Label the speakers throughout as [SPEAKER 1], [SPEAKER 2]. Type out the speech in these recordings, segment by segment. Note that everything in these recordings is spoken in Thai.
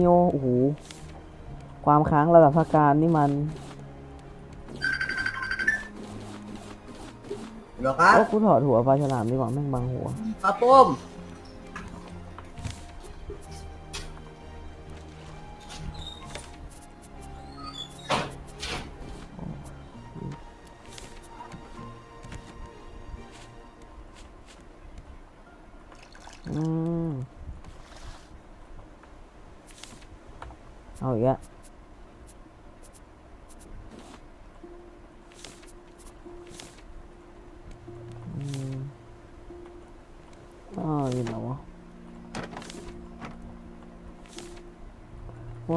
[SPEAKER 1] นิโอโอ้โหความค้างระดับพักการนี่มัน
[SPEAKER 2] เหรอครับ
[SPEAKER 1] โอ้กูถอดหัวปลาฉลามดีกว่าแม่งบังหัว
[SPEAKER 2] ครับปุ้ม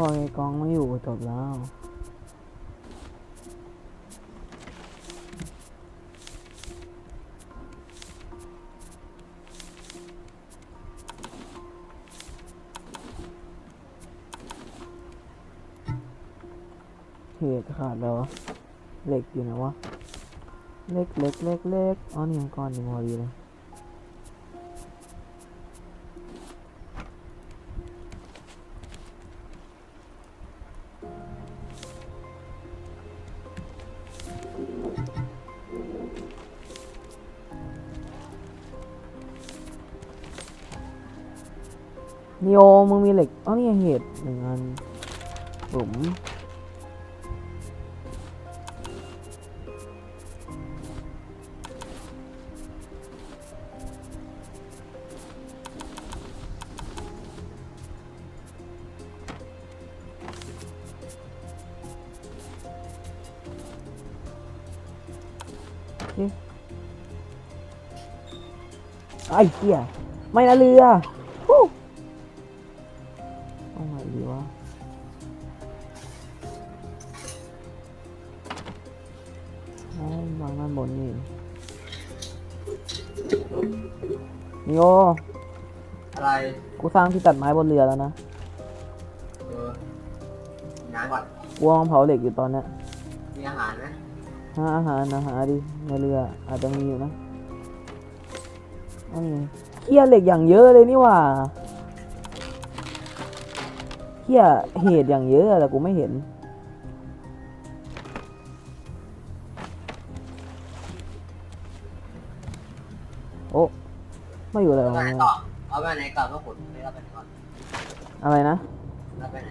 [SPEAKER 1] ว่าไอ้กองไม่อยู่จบแล้ว เหตุขาดแล้วะเหล็กอยู่ไหนวะ เล็กเล็กเล็กเล็กอ๋อนี่ยังก้อนยังพอดีเลย โอมึงมีเหล็กอ๋อนี่เหตุหนึ่งอันหลุมไอ้เหี้ยไม่นะเรือ สร้างที่ตัดไม้บนเรือแล้วนะ
[SPEAKER 2] เออน้ำก่อน
[SPEAKER 1] กูกำลังเผาเหล็กอยู่ตอนเนี้ย
[SPEAKER 2] มีอาหารไหม
[SPEAKER 1] หาอาหารนะหาดิในเรืออาจจะมีอยู่นะเอาไงเฮียเหล็กอย่างเยอะเลยนี่หว่าเฮียเหตุอย่างเยอะแต่กูไม่เห็น โอ้ไม่อยู่เลย
[SPEAKER 2] เอา
[SPEAKER 1] วะ
[SPEAKER 2] ไปไหนต่อ เอาไปไหนก่อนก็ขนไม่เอาไปไหนก่อน
[SPEAKER 1] อะไรนะ
[SPEAKER 2] เอาไปไหน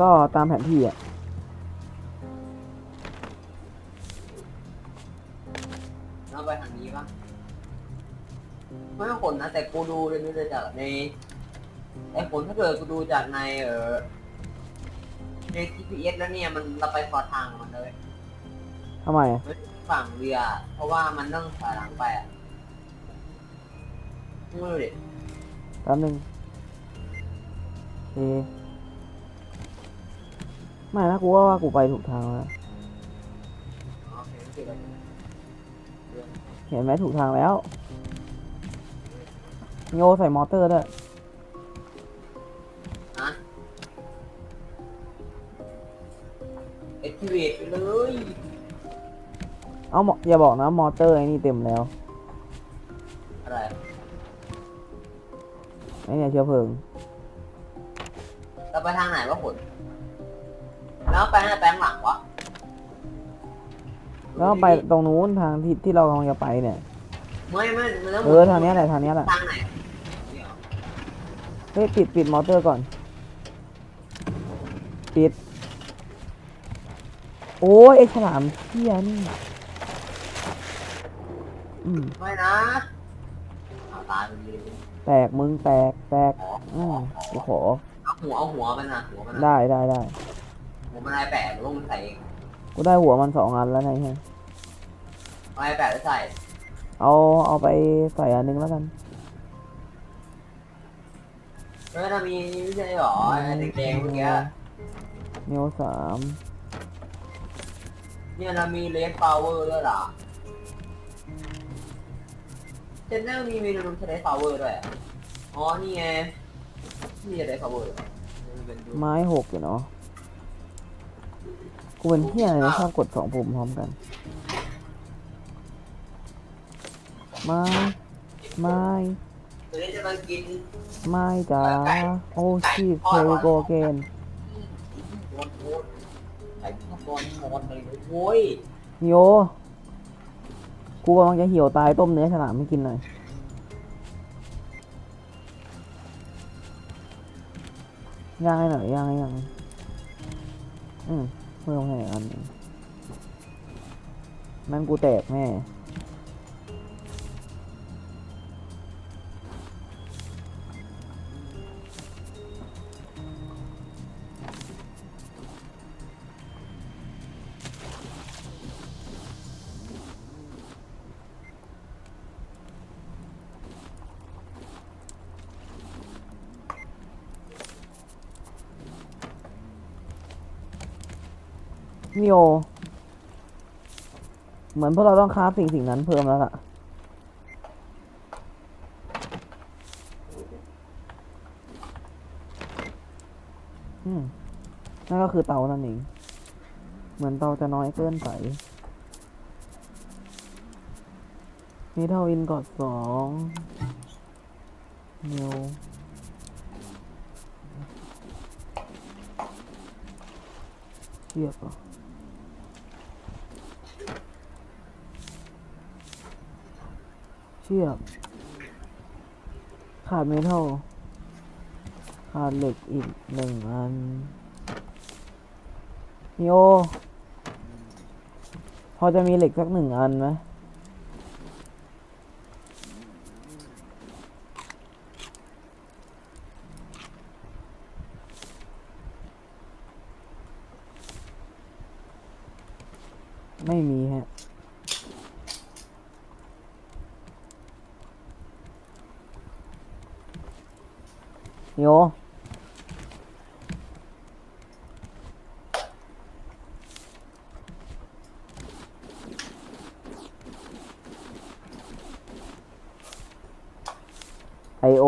[SPEAKER 1] ก็ตามแผนที่อะ
[SPEAKER 2] เอาไปทางนี้ปะไม่ต้องขนนะแต่กูดูเลยดูจากในไอ้ขนถ้าเกิดกูดูจากในเออใน GPS แล้วเนี่ยมันเราไปขอทางมันเลย
[SPEAKER 1] ทำไม
[SPEAKER 2] ไม่ฝั่งเรือ เพราะว่ามันต้องถอยหลังไปอะ มึงดูดิ
[SPEAKER 1] แป๊บนึงเอไม่นะกูว่าว่ากูไปถูกทางแล้ว
[SPEAKER 2] อ๋อโอเคโอเคโอเค
[SPEAKER 1] เห็นไหมถูกทางแล้วโยใส่มอเตอร์ด้วย
[SPEAKER 2] ฮะ activate ไปเลย
[SPEAKER 1] เอาหมออย่าบอกนะมอเตอร์ไอ้นี่เต็มแล้ว
[SPEAKER 2] อะไร
[SPEAKER 1] ไอ้เนี่ยเชื้อเพลิง
[SPEAKER 2] เราไปทางไหนวะขนแล้วไปไหนไปข้างหลังวะ
[SPEAKER 1] แล้วไปตรงนู้นทางที่ที่เรากำลังจะไปเนี่ย
[SPEAKER 2] ไม่ไม่มันต้อง
[SPEAKER 1] เออทางเนี้ยแหละทางเนี้ยแหละ
[SPEAKER 2] ทางไหนเนี่ย
[SPEAKER 1] เฮ้ยปิดปิดมอเตอร์ก่อน ปิด โอ้ยไอ้ฉลามเที่ยนี่อืม
[SPEAKER 2] ไม่นะเอาตายไปเลย
[SPEAKER 1] แตกมึงแตกแตก
[SPEAKER 2] ขอ
[SPEAKER 1] อืมกูขอ
[SPEAKER 2] เอาหัวเอาหัวมันนะหัวมันนะ
[SPEAKER 1] ได้ได้ได้
[SPEAKER 2] หัวมันอะไรแปะลงมันใส่เอง
[SPEAKER 1] กูได้หัวมันสองอันแล้วไงฮะ
[SPEAKER 2] เอาอะไรแปะแล้วใส่
[SPEAKER 1] เอาเอาไปใส่อันหนึงแล้วกัน
[SPEAKER 2] แล้วถ้ามีไม่ใช่หรอไอ้แดงๆเมื่อกี้
[SPEAKER 1] เนียวสาม
[SPEAKER 2] เนี่ยเรามีเลนพาวเวอร์ด้วยเหรอ เจนเนอร์มีเมนูใช้เลนพาวเวอร์ด้วยอะอ๋อ นี่ไงนี่จะได้พาวเวอร์เป็นดู
[SPEAKER 1] ไม้หกอยู่เนาะกูเป็นเที่ยอะไรนะชอบกดสองปุ่มพร้อมกัน ไม้ ไม้
[SPEAKER 2] ตัวนี้จะมากิน
[SPEAKER 1] ไม่จ้าโอ้ชีพเคยโกเกน
[SPEAKER 2] โดนโดนไอ้ขบวนหมดเลยโว้ย
[SPEAKER 1] โย กูกำลังจะเหี่ยวตายต้มเนื้อฉลามไม่กินหน่อยย่างให้หน่อยย่างให้ย่างอืมเพิ่มให้อันหนึงแม่งกูแตกแน่ โอ เหมือนพวกเราต้องคราสิ่งสิ่งนั้นเพิ่มแล้วล่ะ อืม นั่นก็คือเตานั่นเอง เหมือนเตาจะน้อยเกินไปมีเท่าอินกอดสองเนวเทียบเหรอเชือก ขาดเมทัลขาดเหล็กอีกหนึ่งอันนิโอ พอจะมีเหล็กสักหนึ่งอันไหมมีฮะ นิโอ ไอโอ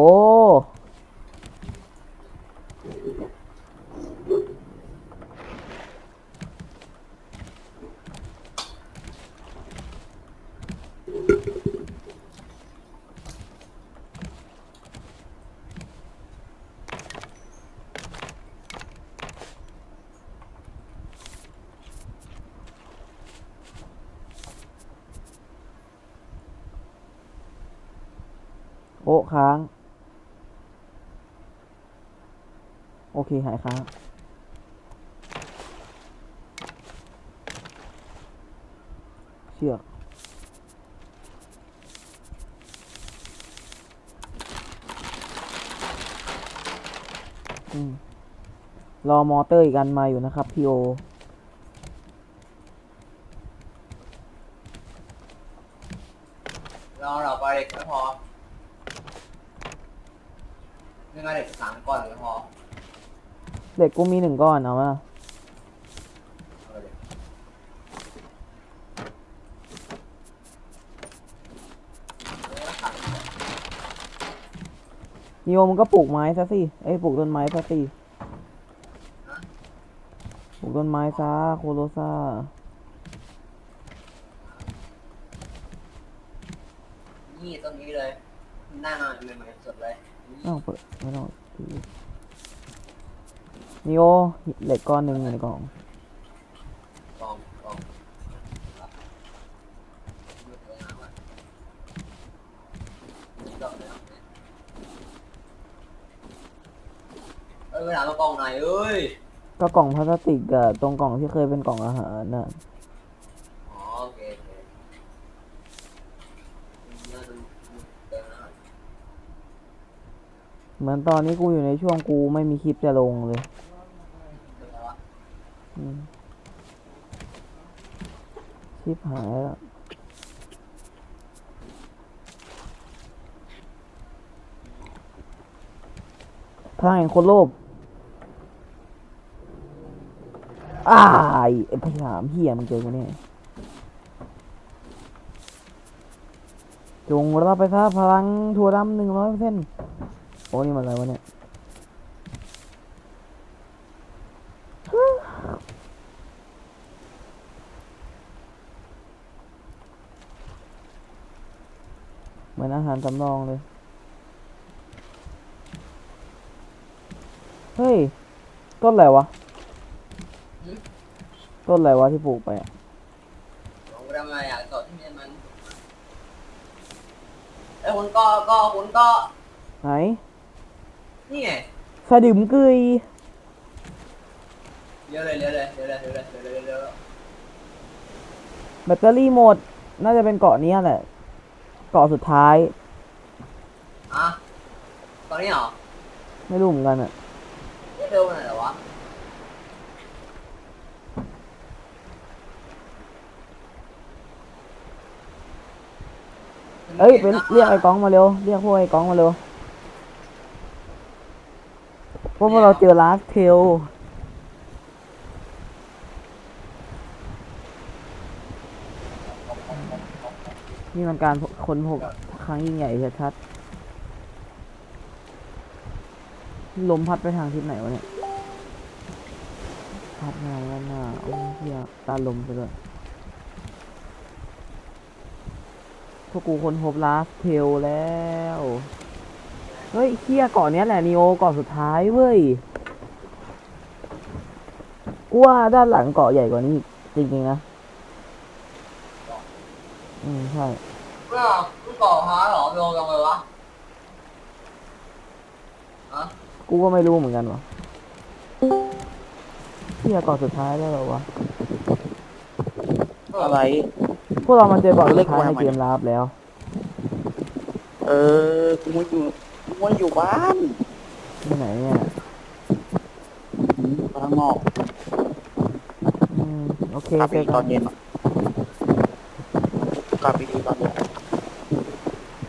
[SPEAKER 1] โอ้ค้าง โอเค หายค้าง เชือกรอมอเตอร์อีกอันมาอยู่นะครับพีโอ
[SPEAKER 2] รอเราไปเด็กก็พอไม่ งั้นเด็กสามก้อนก็พอ
[SPEAKER 1] เด็กกูมีหนึ่งก้อนเอามา
[SPEAKER 2] เอาเลย
[SPEAKER 1] นิโอมึงก็ปลูกไม้ซะสิเอ้ยปลูกต้นไม้ซะสิปลูกต้นไม้ซะโคโรซา
[SPEAKER 2] นี่ตรงนี้เลยหน้านอนใหม่ๆสดเลย
[SPEAKER 1] ไม่ต้องเปิดไม่ต้องถือนิโอเหล็กก้อนหนึ่งในกล่อง
[SPEAKER 2] กองกองมืดเลยนะว่ะนี่ก็เลยเอ้ยไปถามมากองไหนเอ้ย
[SPEAKER 1] ก็กล่องพลาสติกอะตรงกล่องที่เคยเป็นกล่องอาหารน่ะ
[SPEAKER 2] อ๋อโอเคโอเคน่าจะเต็มแล้ว
[SPEAKER 1] เหมือนตอนนี้กูอยู่ในช่วงกูไม่มีคลิปจะลงเลยคลิปหายแล้วพลังแห่งคนโลภอ้ายไอ้พยามเฮียมึงเจอกูเนี่ยจงรับไปซะพลังถั่วดำหนึ่งร้อยเปอร์เซ็นต์ โอ้นี่มันอะไรวะเนี่ยเหมือนอาหารสำรองเลย เฮ้ย ต้นอะไรวะ ต้นอะไรวะที่ปลูกไปอะ
[SPEAKER 2] ไอะเอ้คุณก็ก็คุณก็
[SPEAKER 1] ไหน
[SPEAKER 2] นี่ไง
[SPEAKER 1] สะดึมกุย
[SPEAKER 2] เร็วเลยเร็วเลยเร็วเลยเร็วเลยเร็วเลยเร็วเลย
[SPEAKER 1] แบตเตอรี่หมด น่าจะเป็นเกาะเนี้ยแหละ เกาะสุดท้าย
[SPEAKER 2] อะตอนนี้เหรอ
[SPEAKER 1] ไม่รู้เหมือนกันอะ
[SPEAKER 2] ไม่เร็วหน่อยเหรอวะ
[SPEAKER 1] เอ้ยเป็นเรียกไอ้ก้องมาเร็ว เรียกพวกไอ้ก้องมาเร็ว พวกเราเจอลาสเทลนี่มันการค้นพบครั้งยิ่งใหญ่ชัดๆลมพัดไปทางทิศไหนวะเนี่ย พัดมาแล้วน่าโอ้ยเหี้ยตาลมไปเลยพวกกูคนพบลาสเทลแล้ว เฮ้ยเฮียเกาะเนี้ยแหละนีโอเกาะสุดท้ายเว้ยกูว่าด้านหลังเกาะใหญ่กว่านี้อีกจริงๆนะ อืมใช่
[SPEAKER 2] เมื่อมึงก่อฮาเหรอโดนยังไงวะฮะ
[SPEAKER 1] กูก็ไม่รู้เหมือนกันวะเฮียเกาะสุดท้ายแล้วเหรอวะ
[SPEAKER 3] อะไร
[SPEAKER 1] พวกเรามาเจอเกาะสุดท้าย
[SPEAKER 3] เล็กกว่า
[SPEAKER 1] ใน
[SPEAKER 3] ทำไม
[SPEAKER 1] เกมลาบแล้ว
[SPEAKER 3] เออ กูไม่อยู่กู ไม่อยู่บ้าน
[SPEAKER 1] ที่ไหนเนี่ย
[SPEAKER 3] อืมข้างนอก
[SPEAKER 1] อืมโอเค
[SPEAKER 3] กลับไป
[SPEAKER 1] เจอ
[SPEAKER 3] อีกต
[SPEAKER 1] กั
[SPEAKER 3] อนนเย็นอะกลับไปอีกตอนเย็น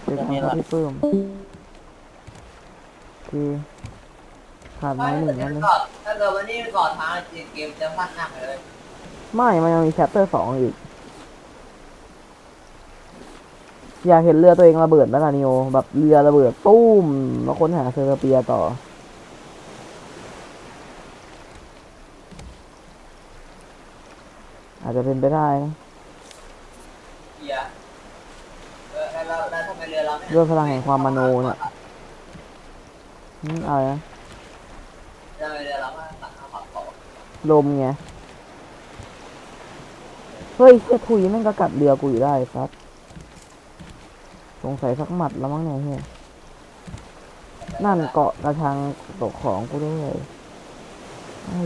[SPEAKER 1] เจอกัน
[SPEAKER 3] นี่
[SPEAKER 1] ครับ
[SPEAKER 3] ละ
[SPEAKER 1] พี่ปื้มโอเคขาดไม้หนึ่งแล้วเลย
[SPEAKER 2] ถ้าเกิดวันนี้ก่อนทางเกมจะพลาดหนักเลย
[SPEAKER 1] ไม่มันยังมีแชปเตอร์สองอีก อยากเห็นเรือตัวเองระเบิดไหมล่ะนิโอแบบเรือระเบิดตุ้มมาค้นหาเซอร์เปียต่อ อาจจะเป็นไปได้นะ
[SPEAKER 2] เฮียเออแล้วแล้วทำไมเรือเราไม่
[SPEAKER 1] ด้วยพลังแห่งความมโนเนี่ยอืมอะไรนะ
[SPEAKER 2] ทำไมเรือเราไม่สั่งเอาผักเกาะ
[SPEAKER 1] ลมไง เฮ้ยเชี่ยทุยแม่งก็กัดเรือกูอยู่ได้ครับ สงสัยสักหมัดแล้วมั้งเนี่ยเฮียนั่นเกาะกระชังตกของกูด้วยไอ้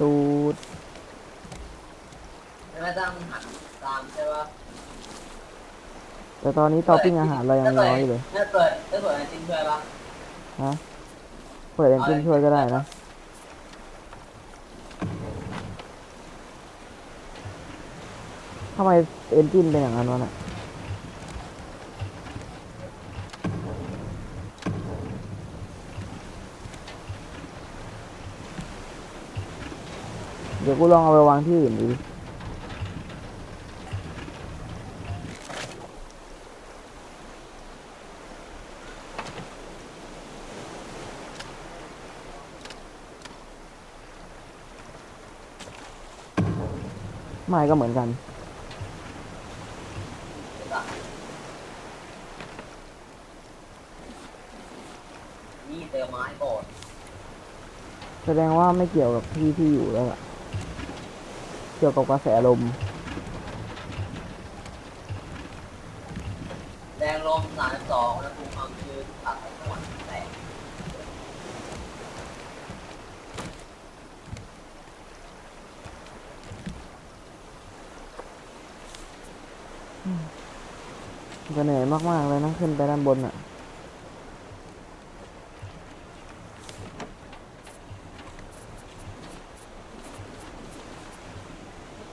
[SPEAKER 1] ตูด
[SPEAKER 2] ไม่ต้องหันตามใช่ปะ
[SPEAKER 1] แต่ตอนนี้เตาปิ้งอาหารเรายังน้อยอยู่เลย
[SPEAKER 2] ถ้าเปิดถ้าเปิดไอติมช่วยปะ
[SPEAKER 1] ฮะ เปิดเอนจินช่วยก็ได้นะทำไมเอนจินเป็นอย่างนั้นวะน่ะ ดี๋ยวกูลองเอาไปวางที่อื่นดูดิไม่ก็เหมือนกัน
[SPEAKER 2] นี่เติมไม้ก่อน
[SPEAKER 1] แสดงว่าไม่เกี่ยวกับที่ที่อยู่แล้วล่ะเกี่ยวกับกระแสลม
[SPEAKER 2] แรงลมสามสองแล้วภูมิความชื้นตัดไปทั้งหมดแตก
[SPEAKER 1] จะเหนื่อยมาก ๆ เลยนะขึ้นไปด้านบนอะ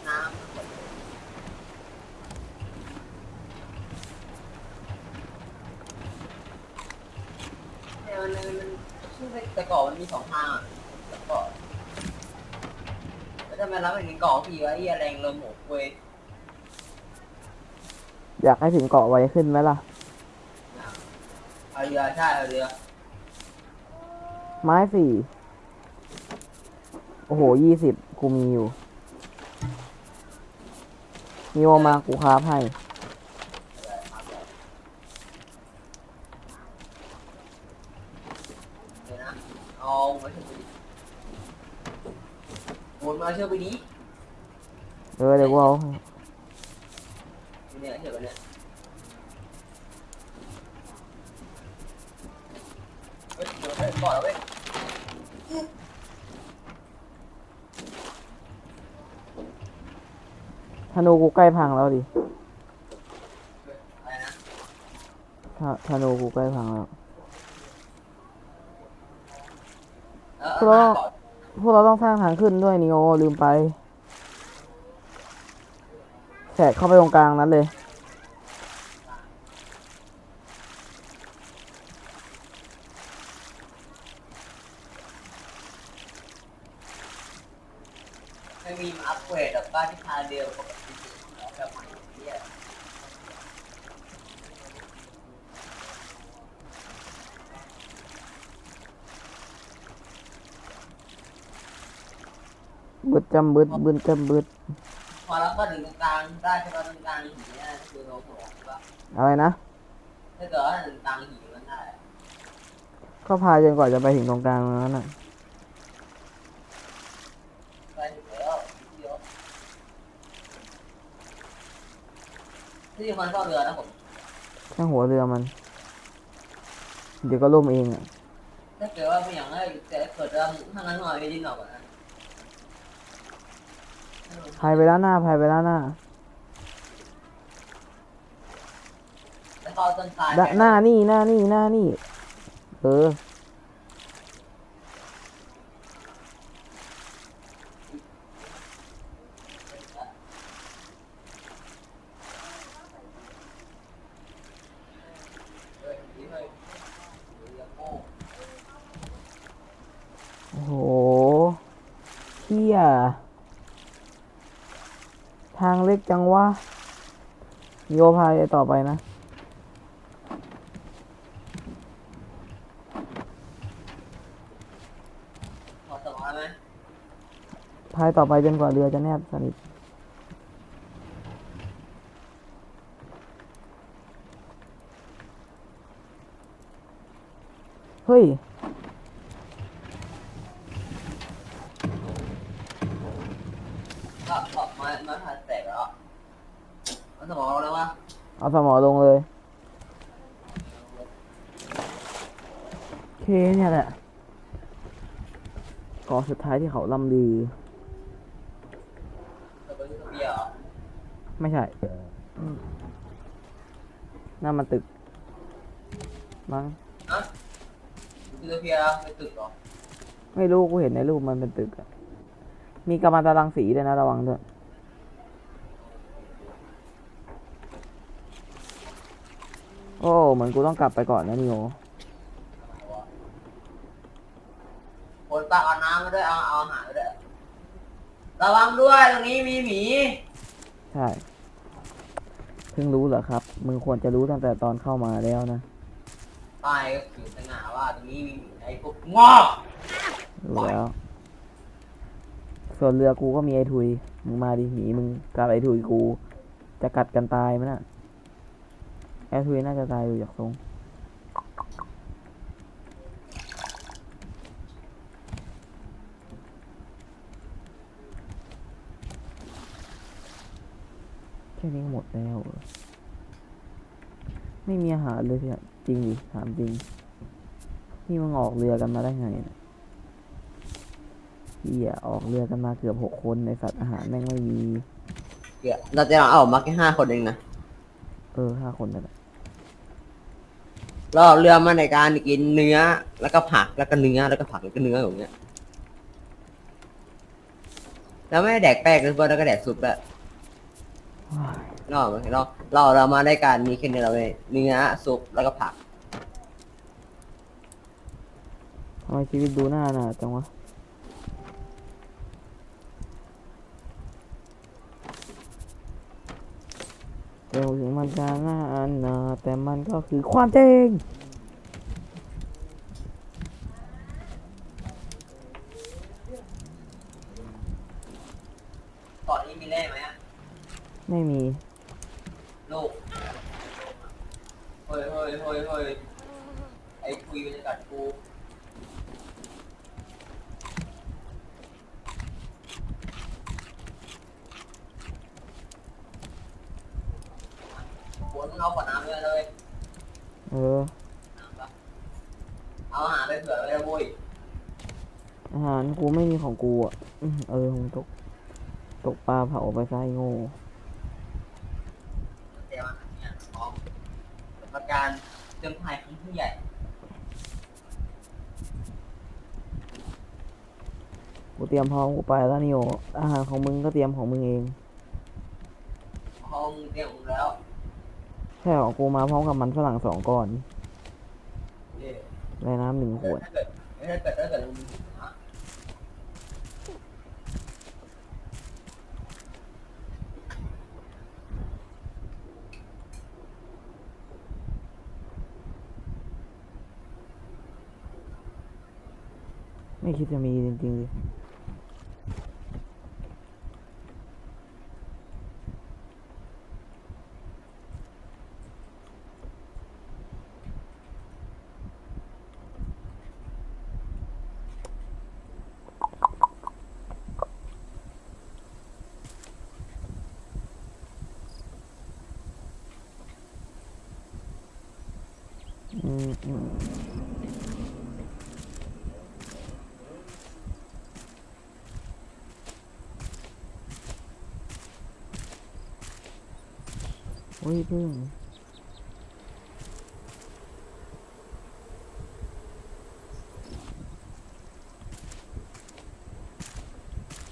[SPEAKER 2] น้ำหมดเนี่ยมันมันมันชื่อแต่ก่อนมันมีสองทางอะแต่ก่อนแล้วทำไมเราไม่ ถึงเกาะพี่วะไอ้เหี้ยแรงลมหมดเว้ย
[SPEAKER 1] อยากให้ถึงเกาะไวขึ้นไหมล่ะ
[SPEAKER 2] เอาเรือใช่เอาเรือ
[SPEAKER 1] ไม้สี่ โอ้โหยี่สิบกูมีอยู่ มีโอมากูคราฟให้
[SPEAKER 2] เดี๋ยวนะเอาไว้ถึง นมา เชื่อไปนี้
[SPEAKER 1] เออเดี๋ยวกูเอา
[SPEAKER 2] เนี่ยเชื่อไปเนี่ยเฮ้ยเดี๋ยวไปก่อนแล้วเว้ย
[SPEAKER 1] ธนูกูใกล้พังแล้วดิ
[SPEAKER 2] อะไรนะ
[SPEAKER 1] ธธนูกูใกล้พังแล้ว
[SPEAKER 2] เออ
[SPEAKER 1] เพราะ พวกเราต้องสร้างทางขึ้นด้วยนิโอลืมไปแฉกเข้าไปตรงกลางนั้นเลย
[SPEAKER 2] ไม่มีอัปเกรดแบบบ้านที่ทาเดียวปกติแล้วแบบใหม่เนี่ย
[SPEAKER 1] บึดจำบึดบึดจำบึด
[SPEAKER 2] พอแล้วก็ถึงตรงกลางได้ใช่ป่ะตรงกลางหินเนี่ยคือเราบอกใช่ป่ะ
[SPEAKER 1] อะไรนะ
[SPEAKER 2] ถ้าเกิดว่าถึงกลางหินมันได้
[SPEAKER 1] ก็พายจนกว่าจะไปถึงตรงกลางนั้นน่ะ
[SPEAKER 2] ไปถึงแล้วเดียวที่มันเข้าเรือนะผม
[SPEAKER 1] แค่หัวเรือมัน เดี๋ยวก็ล่มเองอะ
[SPEAKER 2] ถ้าเกิดว่าไม่อย่างนั้นจะเกิดเรื่องถ้างั้นหน่อยไปดิ้นออกก่อนนะ
[SPEAKER 1] พายไปด้านหน้าพายไปด้านหน้า
[SPEAKER 2] แล้วก็เอาต้นทราย
[SPEAKER 1] ด้านหน้านี่หน้านี่หน้านี่ เออ
[SPEAKER 2] เฮ้ยนี่เฮ้ยเรือโม่
[SPEAKER 1] โอ้โหเที่ยทางเล็ก จังวะโยพายต่อไปนะ
[SPEAKER 2] พอสมองไหม
[SPEAKER 1] พายต่อไปจนกว่าเรือจะแนบสนิท เฮ้ย
[SPEAKER 2] ก็ออกมามาถ่ายแตกแล้วมันสมองเรา แล้ววะ
[SPEAKER 1] เอาสมอลงเลยโอเคเนี่ยแหละเกาะสุดท้ายที่เขาลำลือ
[SPEAKER 2] จะไปเบียร์เหรอ
[SPEAKER 1] ไม่ใช่อืมนั่นมันตึก มั้ง
[SPEAKER 2] ฮะคือเบียร์ไปตึกเหรอ
[SPEAKER 1] ไม่รู้กูเห็นในรูปมันเป็นตึกอะมีกำมะตรังสีด้วยนะระวังด้วย โอ้เหมือนกูต้องกลับไปก่อนนะนิโอ
[SPEAKER 2] คนตักเอาน้ำมาด้วยเอาเอาอาหารมาด้วยระวังด้วยตรงนี้มีหมี
[SPEAKER 1] ใช่เพิ่งรู้เหรอครับ มึงควรจะรู้ตั้งแต่ตอนเข้ามาแล้วนะ
[SPEAKER 2] ป้ายก็คือสง่าว่าตรงนี้มีหมีไอ้พวกงอก
[SPEAKER 1] รู้แล้ว ส่วนเรือกูก็มีไอ้ทุย มึงมาดิหมีมึงกับไอ้ทุยกู จะกัดกันตายไหมน่ะ ไอ้ทุยน่าจะตายอยู่จากทรงแค่นี้ก็หมดแล้วเหรอไม่มีอาหารเลยเพี่ยจริงดิถามจริง นี่มึงออกเรือกันมาได้ไงเนี่ยเฮียออกเรือกันมาเกือบหกคนในสัตว์อาหารแม่งไม่มี
[SPEAKER 2] เดี๋ยวเราจะเอาออกมาแค่ห้าคนเองนะ
[SPEAKER 1] เออห้าคนนั่นแหละ
[SPEAKER 2] เราเอาเรือมาในการกินเนื้อ แล้วก็ผักแล้วก็เนื้อแล้วก็ผักแล้วก็เนื้ออย่างเงี้ยแล้วไม่ได้แดกแป้งเลยเพื่อนแล้วก็แดกซุปแล้ว
[SPEAKER 1] ว้าย
[SPEAKER 2] เราเราเราเรามาในการมีแค่เนื้อเราเลยเนื้อซุปแล้วก็ผัก
[SPEAKER 1] ทำไมชีวิตดูหน้าหนาจังวะ เร็วถึงมันจะน่าอันนาแต่มันก็คือความจริง
[SPEAKER 2] ก่อนนี้มีแร่ไหมอะ
[SPEAKER 1] ไม่มี
[SPEAKER 2] ลูกเฮ้ยเฮ้ยเฮ้ยเฮ้ยไอ้คุยมันจะกัดกู เลยเลย
[SPEAKER 1] เออ
[SPEAKER 2] เอาอาหารไปเผื่อไว้เลยบุ้ย
[SPEAKER 1] อาหารกูไม่มีของกูอะอืมเออมึงตก ตกปลาเผาไปซะไอ้โง่
[SPEAKER 2] เตรียมอาหารเนี่ยพร้อมสำหรับการเตรียมถ่ายครั้งที่ใหญ่
[SPEAKER 1] กูเตรียมพร้อมกูไปแล้วนิโออาหารของมึงก็เตรียมของมึงเอง
[SPEAKER 2] ห้องเตรียมแล้ว
[SPEAKER 1] ใช่ของกูมาพร้อมกับมันฝรั่งสองก้อน
[SPEAKER 2] เย่
[SPEAKER 1] และน้ำหนึ่งขวดไม่คิดจะมีจริงๆ อ้ยเพิ่ง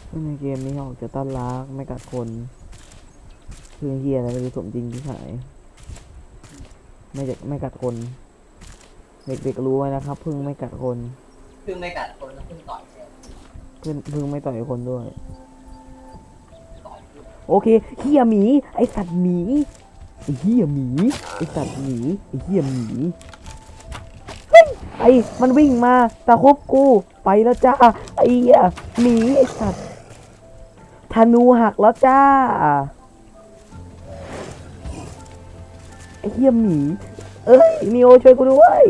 [SPEAKER 1] ซึ่งในเกมนี้ออกจะต้านรักไม่กัดคน คือเฮียอะไรไม่รู้สมจริงที่ขายไม่เด็กไม่กัดคน เด็กๆรู้ไว้นะครับพึ่งไม่กัดคน
[SPEAKER 2] พึ่งไม่กัดคนแล้วพึ่งต่อยเลย
[SPEAKER 1] พึ่งพึ่งไม่ต่อยคนด้วย
[SPEAKER 2] ต่อยพึ่ง
[SPEAKER 1] โอเคเฮียหมี ไอสัตว์หมี ไอ้เฮียหมีไอ้สัตว์หมีไอ้เฮียหมีเฮ้ยไอ้มันวิ่งมาตะคบกูไปแล้วจ้าไอ้เหี้ยหมีไอ้สัตว์ธนูหักแล้วจ้าไอ้เฮียหมีเอ้ยนิโอช่วยกูด้วย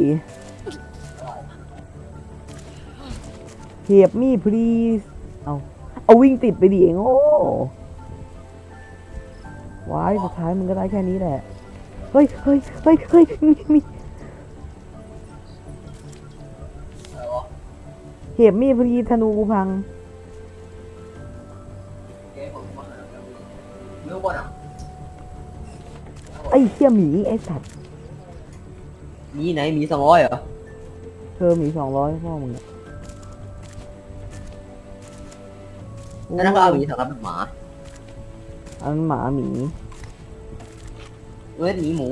[SPEAKER 1] เหียบมี่ please เอาเอาวิ่งติดไปดิเองโง่ ว้ายสุดท้ายมึงก็ได้แค่นี้แหละ เฮ้ยเฮ้ยเฮ้ยเฮ้ยมีมี
[SPEAKER 2] อะไรวะ
[SPEAKER 1] เหียบมี่ please ธนูกูพัง
[SPEAKER 2] เกมผมมาหาแล้วมือบนอะ
[SPEAKER 1] ไอ้เชี่ยหมีไอ้สัตว์
[SPEAKER 2] มีไหนมีสองร้อยเหรอ
[SPEAKER 1] เธอหมีสองร้อยพ่อมึงอะ
[SPEAKER 2] นั่นก็เอามีสำหรับหมา
[SPEAKER 1] อันนนหมาหมี
[SPEAKER 2] เว้ยหมีหมู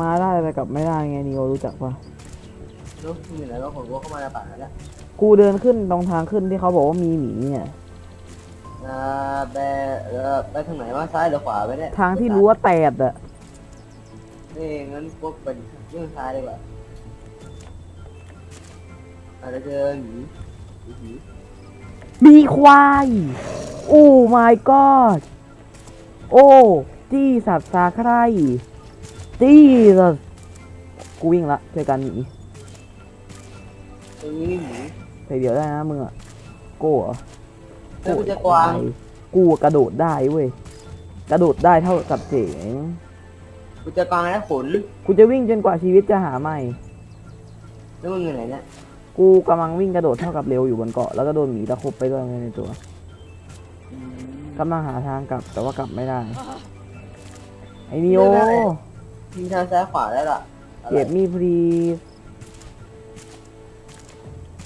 [SPEAKER 1] มาได้แต่กลับไม่ได้ไงนิโอรู้จักปะ
[SPEAKER 2] ลูกมีไหนก็ผมก็เข้ามาในป่าแล้ว
[SPEAKER 1] กูเดินขึ้นตรงทางขึ้นที่เขาบอกว่ามีหมีเนี่ย
[SPEAKER 2] อ่าไปเออไปทางไหนวะซ้ายหรือขวาไปเนี่ย
[SPEAKER 1] ทางที่รั้วแตดอะ
[SPEAKER 2] นี่งั้นพวกเป็นเรื่องซ้ายดีกว่าอาจจะเจอหมีห มี
[SPEAKER 1] มีควาย โอ้ my god โอ้จี้สัตว์สาใครจี้สัตว์กูวิ่งละช่วยกันหนี
[SPEAKER 2] ตรงนี้หมี
[SPEAKER 1] ใส่เดี๋ยวได้นะมึงอะโก้เหรอ
[SPEAKER 2] แล้วกูจะกวาง
[SPEAKER 1] กูอะกระโดดได้เว้ย กระโดดได้เท่ากับเจ๋ง
[SPEAKER 2] กูจะกวางแล้วขน
[SPEAKER 1] กูจะวิ่งจนกว่าชีวิตจะหาใหม่
[SPEAKER 2] แล้วมึงอยู่ไหนเนี่ย
[SPEAKER 1] กูกำลังวิ่งกระโดดเท่ากับเร็วอยู่บนเกาะแล้วก็โดนหมีตะคบไปด้วยในตัวกำลังหาทางกลับแต่ว่ากลับไม่ได้ ไอ้นิโอ
[SPEAKER 2] มีทางซ้ายขวาได้ละ
[SPEAKER 1] เก็บมีพรี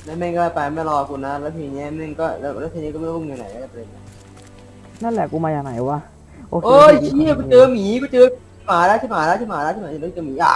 [SPEAKER 2] แล้วแม่งก็ไปไม่รอกูนะ แล้วทีเนี้ยแม่งก็แล้วแล้วทีนี้ก็ไม่รู้มึงอยู่ไหนก็เป็น
[SPEAKER 1] นั่นแหละกูมาจากไหนวะโอเค
[SPEAKER 2] โอ้ยเชี่ยกูเจอหมีกูเจอหมาแล้วใช่หมาแล้วใช่หมาแล้วใช่หมาแล้วเจอหมีอะ